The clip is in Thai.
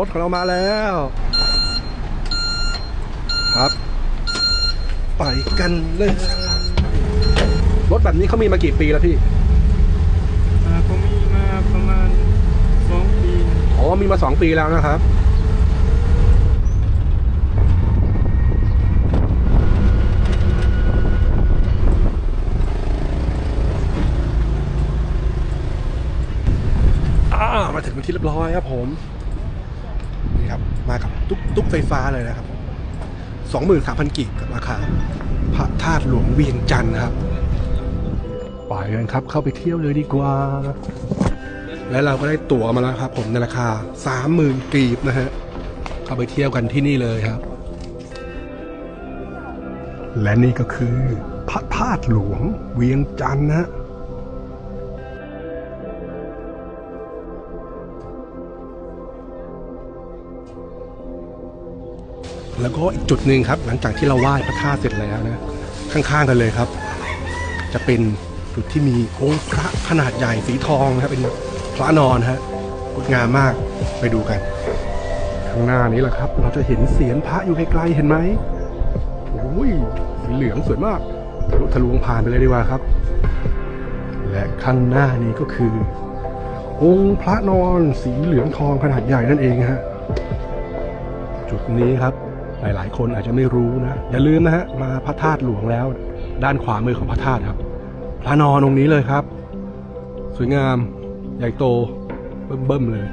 รถของเรามาแล้ว ครับ ไปกันเลย รถแบบนี้เขามีมากี่ปีแล้วพี่อ่าผมมีมาประมาณสองปีอ๋อมีมาสองปีแล้วนะครับอ่ามาถึงเป็นที่เรียบร้อยครับผมนี่ ครับ มากับตุ๊กตุ๊กไฟฟ้าเลยนะครับสองหมื่นสามพันกีบกับราคาพระธาตุหลวงเวียงจันทร์นะครับไปกันครับเข้าไปเที่ยวเลยดีกว่า และเราก็ได้ตั๋วมาแล้วครับผมในราคา 30,000กีบนะฮะเข้าไปเที่ยวกันที่นี่เลยครับ และนี่ก็คือพระธาตุหลวงเวียงจันทร์นะฮะ แล้วก็อีกจุดหนึ่งครับ หลังจากที่เราไหว้พระธาตุเสร็จแล้วนะ ข้างๆกันเลยครับ จะเป็นจุดที่มีองค์พระขนาดใหญ่สีทองนะครับเป็นพระนอนฮะงดงามมากไปดูกัน ข้างหน้านี้แหละครับ เราจะเห็นเสียนพระอยู่ไกลๆเห็นไหมโอ้ยสีเหลืองสวยมากทะลุทะลวงผ่านไปเลยดีกว่าครับ และข้างหน้านี้ก็คือ องค์พระนอนสีเหลืองทองขนาดใหญ่นั่นเองฮะจุดนี้ครับ หลายๆ คนอาจจะไม่รู้นะ อย่าลืมนะฮะ มาพระธาตุหลวงแล้ว ด้านขวามือของพระธาตุครับ พระนอนองค์นี้เลยครับ สวยงาม ใหญ่โต เบิ่มๆเลย